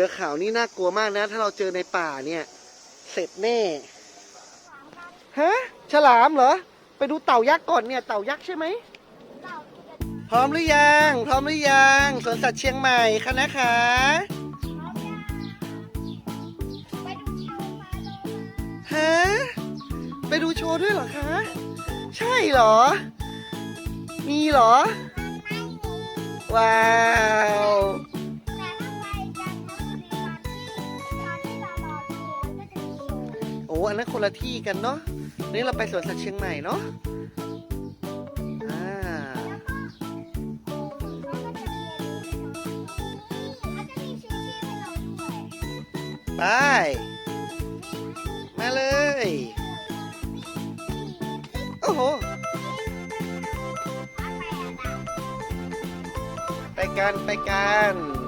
สือขาวนี่น่ากลัวมากนะ ถ้าเราเจอในป่าเนี่ย เสร็จแน่ฮะฉลามเหรอ ไปดูเต่ายักษ์ก่อนเนี่ยเต่ายักษ์ใช่ไหมพร้อมหรือยังพร้อมหรือยังสวนสัตว์เชียงใหม่คะนะคะฮะไปดูโชว์ด้วยเหรอคะ ใช่เหรอ มีเหรอ ว้า อ้อันนั้นคนละที่กันเนาะนี่เราไปสวนสัตว์เชียงใหม่เนาะไป มาเลย โอ้โห ไปกัน ไปกัน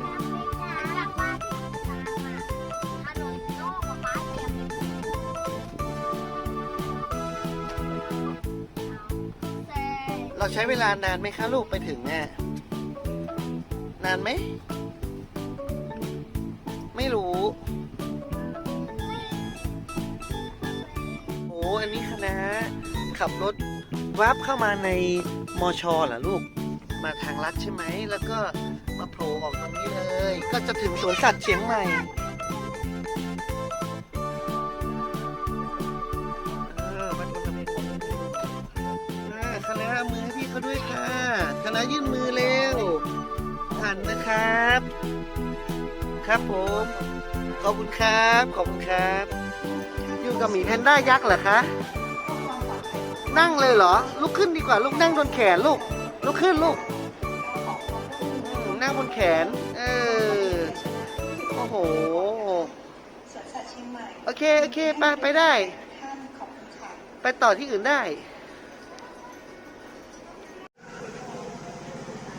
เราใช้เวลานานไหมคะลูกไปถึงเนี่ยนานไหม ไม่รู้ โอ้อันนี้คณะขับรถวับเข้ามาในมอชอเหรอลูก มาทางลัดใช่ไหม แล้วก็มาโผล่ออกตรงนี้เลย ก็จะถึงสวนสัตว์เชียงใหม่ ยื่นมือเร็วผ่านนะครับ ครับผม ขอบคุณครับ ขอบคุณครับ อยู่กับหมีแพนด้ายักษ์เหรอคะ นั่งเลยเหรอ ลุกขึ้นดีกว่าลูกนั่งบนแขนลูก ลุกขึ้นลูกอืมนั่งบนแขน เออ โอ้โห สวนสัตว์เชียงใหม่โอเค โอเค ไป ไปได้ ท่านขอบคุณค่ะ ไปต่อที่อื่นได้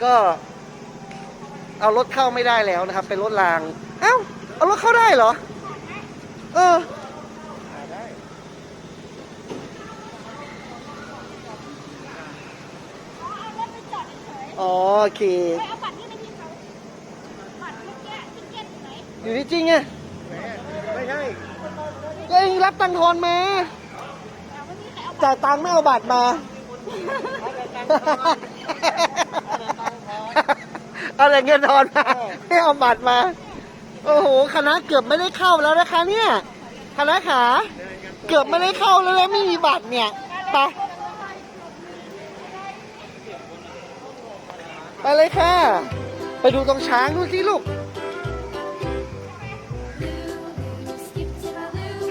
ก็เอารถเข้าไม่ได้แล้วนะครับ เป็นรถราง เอ้า เอารถเข้าได้เหรอ เอออ๋อโอเค เอาบัตรนี่ไปที่เขาบัตรเมื่อกี้ทิเก็ตอยู่ไหนอยู่ที่จริงไงไม่ใช่ก็เองรับตังค์ทอนมาแต่ไม่มีใครเอาจ่ายตังค์ไม่เอาบัตรมา เอา แต่เงินทอนมาไม่เอาบัตรมา โอ้โห คณะเกือบไม่ได้เข้าแล้วนะคะ เนี่ย คณะขา เกือบไม่ได้เข้าแล้วนะไม่มีบัตรเนี่ย ไป ไปเลยค่ะ ไปดูตรงช้างดูสิลูก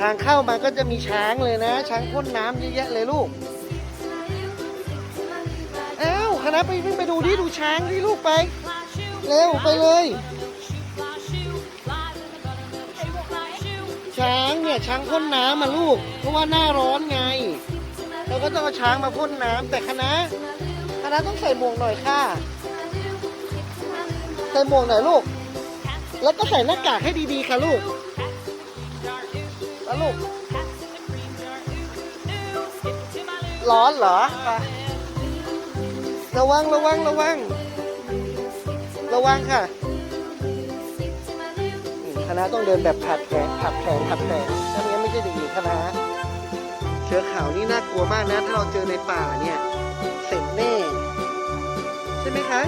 ทางเข้ามาก็จะมีช้างเลยนะ ช้างพ่นน้ำเยอะแยะเลยลูก เอ้าคณะไปวิ่งไปดูดิดูช้างดิลูกไป เร็วไปเลย ช้างเนี่ยช้างพ่นน้ำมาลูก เพราะว่าหน้าร้อนไง เราก็ต้องเอาช้างมาพ่นน้ำแต่คณะคณะต้องใส่หมวกหน่อยค่ะ ใส่หมวกหน่อยลูก แล้วก็ใส่หน้ากากให้ดีๆค่ะลูกแล้วลูกร้อนเหรอ ระวังระวังระวัง ระวังค่ะคณะต้องเดินแบบผัดแขนผัดแขนผัดแขนถ้าไม่งั้นไม่ใช่เด็กหญิงคณะเสือขาวนี่น่ากลัวมากนะ ถ้าเราเจอในป่าเนี่ยเสร็จแน่ใช่ไหมคะ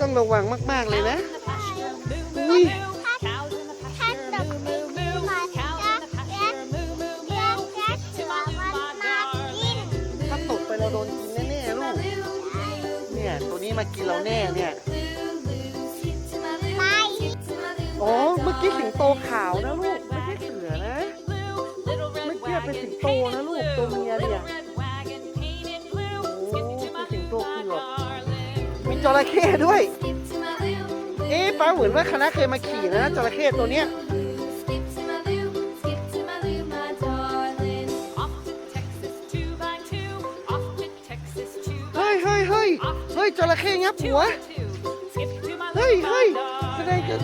ต้องระวังมาก ๆ เลยนะอุ้ย แน่เนี่ยไปอ๋อ เมื่อกี้สิงโตขาวนะลูก ไม่ใช่เสือนะ เมื่อกี้เป็นสิงโตนะลูก ตัวเมียเนี่ยโอ้เป็นสิงโตเผือกมีจระเข้ด้วย เอ๊ะป้าเหมือนว่าคณะเคยมาขี่นะจระเข้ตัวเนี้ย ฮ้ยจระเข้งับหัว เฮ้ยเฮ้ยแสดงกัน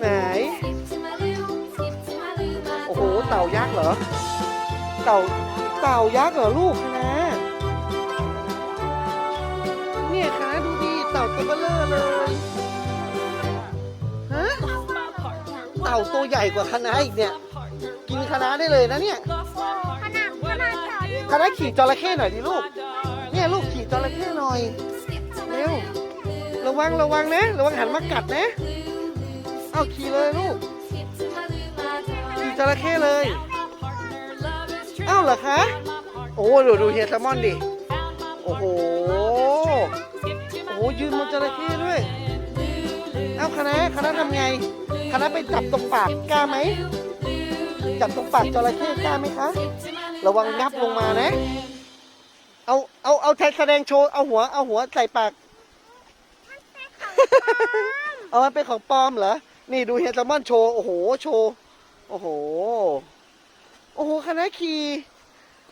ไหน โอ้โห เต่ายักษ์เหรอ เต่า เต่ายักษ์เหรอลูกคณะเนี่ยเนี่ยคณะดูดีเต่าตัวเบลเลอร์เลย ฮะ เต่าตัวใหญ่กว่าคณะอีกเนี่ย กินคณะได้เลยนะเนี่ย คณะขี่จระเข้หน่อยดิลูก เนี่ยลูกขี่จระเข้หน่อย เร็ว ระวังระวังนะ ระวังหันมากัดนะ เอาขี่เลยลูก ขี่จระเข้เลย เอ้าเหรอคะ โอ้ดูดูเฮียแซลมอนดิ โอ้โห โอ้โหยืนบนจระเข้ด้วย เอ้าคณะคณะทำไง คณะไปจับตรงปากกล้าไหม จับตรงปากจระเข้กล้าไหมคะ ระวังงับลงมานะ เอาเอาเอาใช้แสดงโชว์เอาหัวเอาหัวใส่ปากเอามันเป็นของปลอมเหรอ นี่ดูเฮียแซลมอนโชว์ โอ้โห โชว์ โอ้โห โอ้โหคณะขี่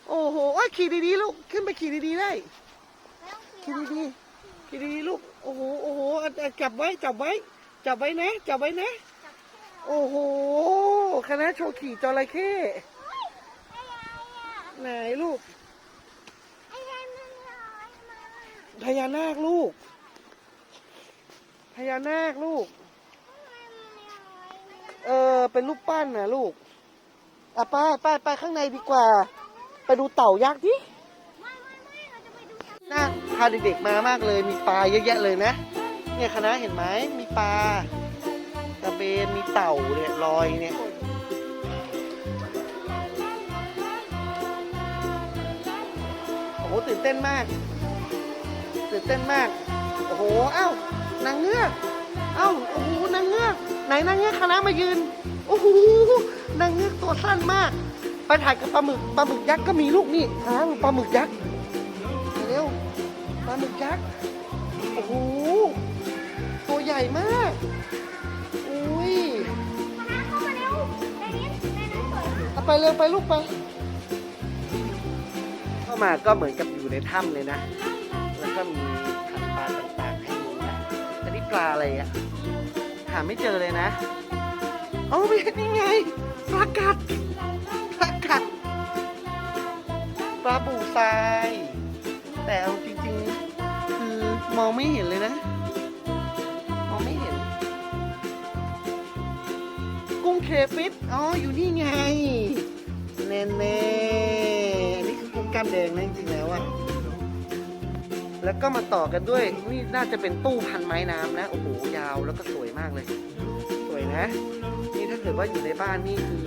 โอ้โหโอ้ยขี่ดีๆลูก ขึ้นไปขี่ดีๆได้ ขี่ดีๆ ขี่ดีๆลูก โอ้โห โอ้โหอะอะจับไว้ จับไว้ จับไว้นะ จับไว้นะ โอ้โห คณะโชว์ขี่จระเข้ ไหนลูกไอ้ยันมันลอยมาพญานาคลูกพญานาคลูก เออเป็นรูปปั้นนะลูกอะไปไปไปข้างในดีกว่า ไปดูเต่ายักษ์ดิไม่ไม่ไม่เราจะไปดูกันน่าพาเด็กๆมามากเลย มีปลาเยอะแยะเลยนะ เนี่ยคณะเห็นไหมมีปลากระเบนมีเต่าเนี่ยลอยเนี่ย หตื่นเต้นมาก ตื่นเต้นมาก โอ้โหเอ้านางเงือกเอ้าโอ้โหนางเงือกไหนนางเงือกคณะมายืนโอ้โหนางเงือกตัวสั้นมาก ไปถ่ายกับปลาหมึกปลาหมึกยักษ์ก็มีลูกนี่คณะปลาหมึกยักษ์เร็วปลาหมึกยักษ์โอ้โหตัวใหญ่มากอุ้ยเข้ามาเร็วในนี้ในนั้นสวยมากเอาไปเร็วไปลูกไป เข้ามาก็เหมือนกับอยู่ในถ้ำเลยนะ แล้วก็มีพันปลาต่างๆให้ดูนะอันนี้ปลาอะไรอะหาไม่เจอเลยนะ เอาไม่เห็นนี่ไงปลากัดปลากัดปลาบูทราย แต่เอาจริงๆ คือมองไม่เห็นเลยนะ มองไม่เห็น กุ้งเคฟิตอ๋อ อยู่นี่ไงามแดงนะจริงๆแล้วอะแล้วก็มาต่อกันด้วยนี่น่าจะเป็นตู้พันไม้น้ำนะโอ้โหยาวแล้วก็สวยมากเลย สวยนะ นี่ถ้าเกิดว่าอยู่ในบ้านนี่คือ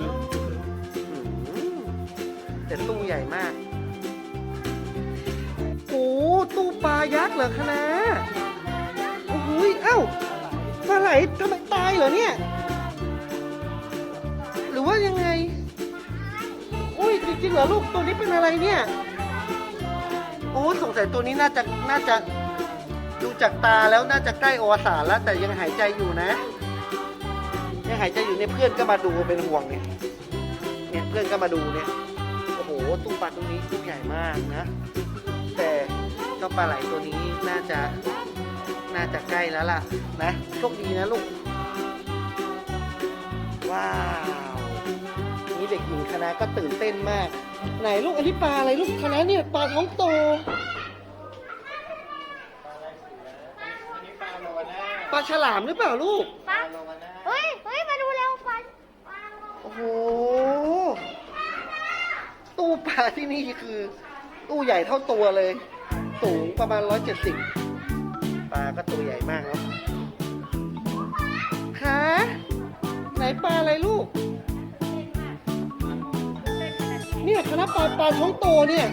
แต่ตู้ใหญ่มากโอ้ตู้ปลายักษ์เหรอคะนะโอ้โหเอ้าปลาไหลทำไมตายเหรอเนี่ย จริงๆเหรอลูกตัวนี้เป็นอะไรเนี่ยโอ้สงสัยตัวนี้น่าจะน่าจะดูจากตาแล้วน่าจะใกล้อวสานแล้ว แต่ยังหายใจอยู่นะ ยังหายใจอยู่เนี่ยเพื่อนก็มาดูเป็นห่วงเนี่ยเนี่ยเพื่อนก็มาดูเนี่ยโอ้โหตู้ปลาตรงนี้ตู้ใหญ่มากนะ แต่เจ้าปลาไหลตัวนี้น่าจะน่าจะใกล้แล้วล่ะนะโชคดีนะลูกว้าว นี่เด็กหญิงคณะก็ตื่นเต้นมาก ไหนลูกอันนี้ปลาอะไรลูกคณะเนี่ยปลาท้องโตปลาฉลามหรือเปล่าลูกปะเฮ้ยเฮ้ยมาดูเร็วปันโอ้โห ตู้ปลาที่นี่คือ ตู้ใหญ่เท่าตัวเลย สูงประมาณร้อยเจ็ดสิบปลาก็ตัวใหญ่มากเนาะคะไหนปลาอะไรลูก เนี่ยคณะปลาปลาท้องโตเนี่ย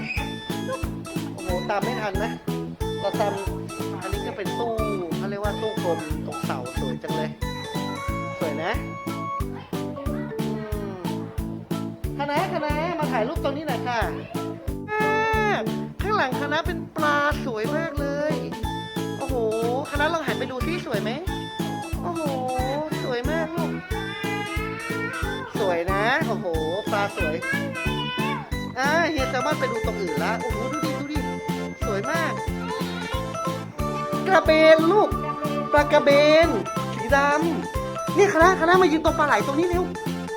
โอ้โหตามไม่ทันนะเราตามอันนี้ก็เป็นตู้เขาเรียกว่าตู้กลมตรงเสาสวยจังเลย สวยนะคณะคณะมาถ่ายรูปตรงนี้หน่อยค่ะข้างหลังคณะเป็นปลาสวยมากเลย โอ้โหคณะลองหันไปดูที่สวยไหมโอ้โห สวยมากลูก สวยนะ โอ้โห ปลาสวย อ่าเฮียแซลมอนไปดูตรงอื่นละโอ้โหดูดิดูดิสวยมาก กระเบนลูกปลากระเบนสีดำนี่คณะคณะมายืนตรงปลาไหลตรงนี้เร็ว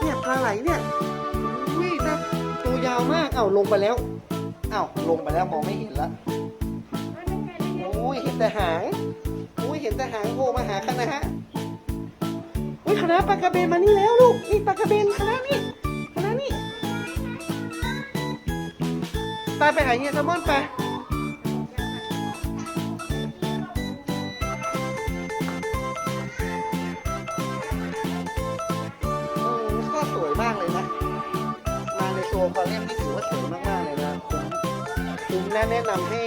เนี่ยปลาไหลเนี่ยอุ้ยนะตัวยาวมากเอ้าลงไปแล้วเอ้าลงไปแล้วมองไม่เห็นละโอ้ยเห็นแต่หางโอ้ยเห็นแต่หางโผล่มาหาคณะอุ้ยคณะปลากระเบนมานี่แล้วลูกนี่ปลากระเบนคณะนี่ ไปไปหาเฮียแซลมอนไปอืมก็สวยมากเลยนะ มาในโซนควาเลียมนี่ถือว่าสวยมากๆเลยนะคุ้มคุ้มแนะแนะนำให้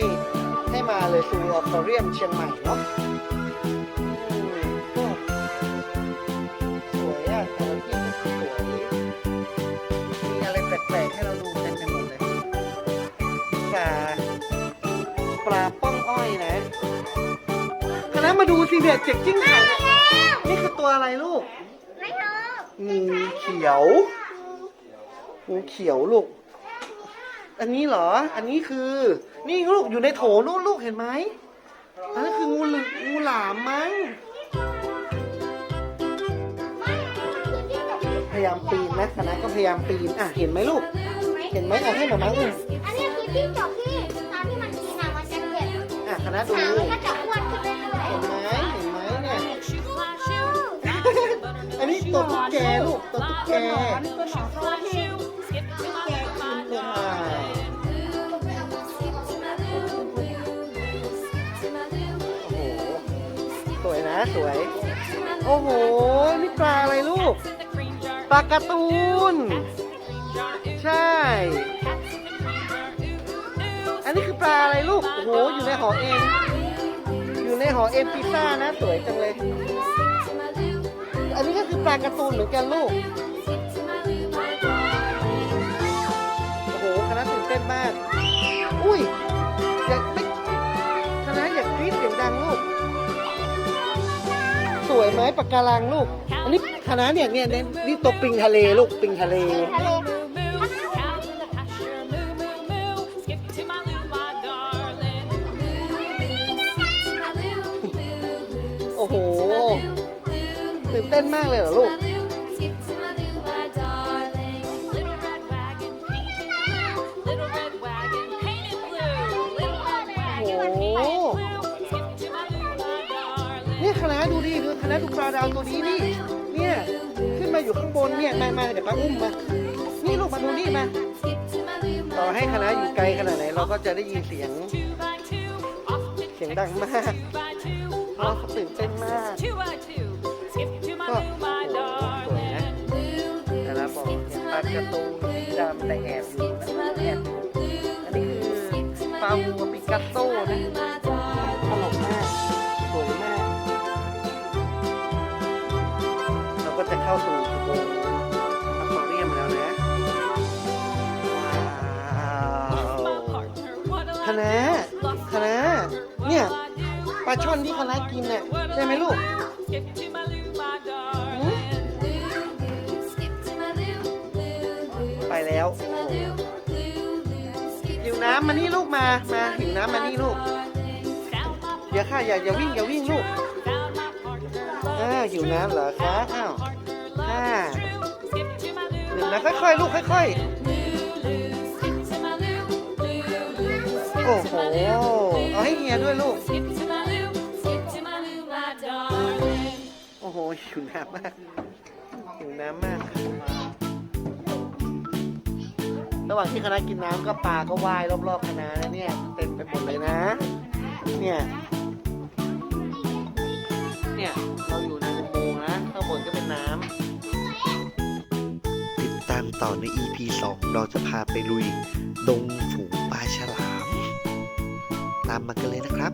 ให้มาเลยซูอควาเรียมเชียงใหม่เนาะ มาดูสิเนี่ยเจ็กจิ้งหางนี่คือตัวอะไรลูกไม่รู้งูเขียวงูเขียวลูก อันนี้เหรอ อันนี้คือ นี่ลูกอยู่ในโถนู่นลูกเห็นไหมอันนั้นคืองูหลึกงูหลามมั้งพยายามปีนนะคณะก็พยายามปีนอะเห็นไหมลูก เห็นไหมอะให้หมามาอุ้มอันนี้คือที่จบที่ตอนที่มันกินอะมันจะเก็บอะคณะดูหางมันก็จะ ตัวตุ๊กแกลูกตัวตุ๊กแกตัวหนอนตัวที่แกกินเลยอ่าโอ้โหสวยนะสวย โอ้โห นี่ปลาอะไรลูก ปลาการ์ตูน ใช่ อันนี้คือปลาอะไรลูก โอ้โห อยู่ในหอเอ็นอยู่ในหอเอ็นพิซซ่านะ สวยจังเลย ปลาการ์ตูนหรือนกันลูก โอ้โห คณะตื่นเต้นมาก อุ้ย อยากไม่คณะอยากกรี๊ดเสียงดังลูก สวยไหมปากการังลูก อันนี้คณะเนี่ยเนี่ยเนี่ยนี่ตัวปิงทะเลลูก ปิงทะเล ทะเล เต้นมากเลยเหรอลูกเนี่ยคณะดูดิดูคณะดูปลาดาวตัวนี้นี่ เนี่ย ขึ้นมาอยู่ข้างบนเนี่ย มามาเดี๋ยวป้าอุ้มมา นี่ลูกมาดูนี่มา ต่อให้คณะอยู่ไกลขนาดไหนเราก็จะได้ยินเสียง เสียงดังมากเราตื่นเต้นมาก ก็สวยนะคณะบอกเห็นปลากระตูนสีดำแต่แอบอยู่นะแอบอยู่อันนี้คือปลาวัวปิกัสโต้นะตลกมากสวยมาก เราก็จะเข้าสู่อุโมงอควาเรียมแล้วนะว้าวคณะคณะเนี่ยปลาช่อนที่คณะกินน่ะ น้ำมานี่ลูก อย่าค่ะอย่าอย่าวิ่งอย่าวิ่งลูก อ้าวหิวน้ำเหรอคะอ้าวอ่าหนึ่งนะค่อยๆลูกค่อยๆ โอ้โห เอาให้เฮียด้วยลูก โอ้โหหิวน้ำมากหิวน้ำมาก ระหว่างที่คณะกินน้ำก็ปลาก็ว่ายรอบๆคณะเนี่ยเต็มไปหมดเลยนะ เนี่ย เนี่ยเราอยู่ในอุโมงนะข้างบนก็เป็นน้ำติดตามต่อใน EP 2 เราจะพาไปลุย ดงฝูงปลาฉลาม ตามมากันเลยนะครับ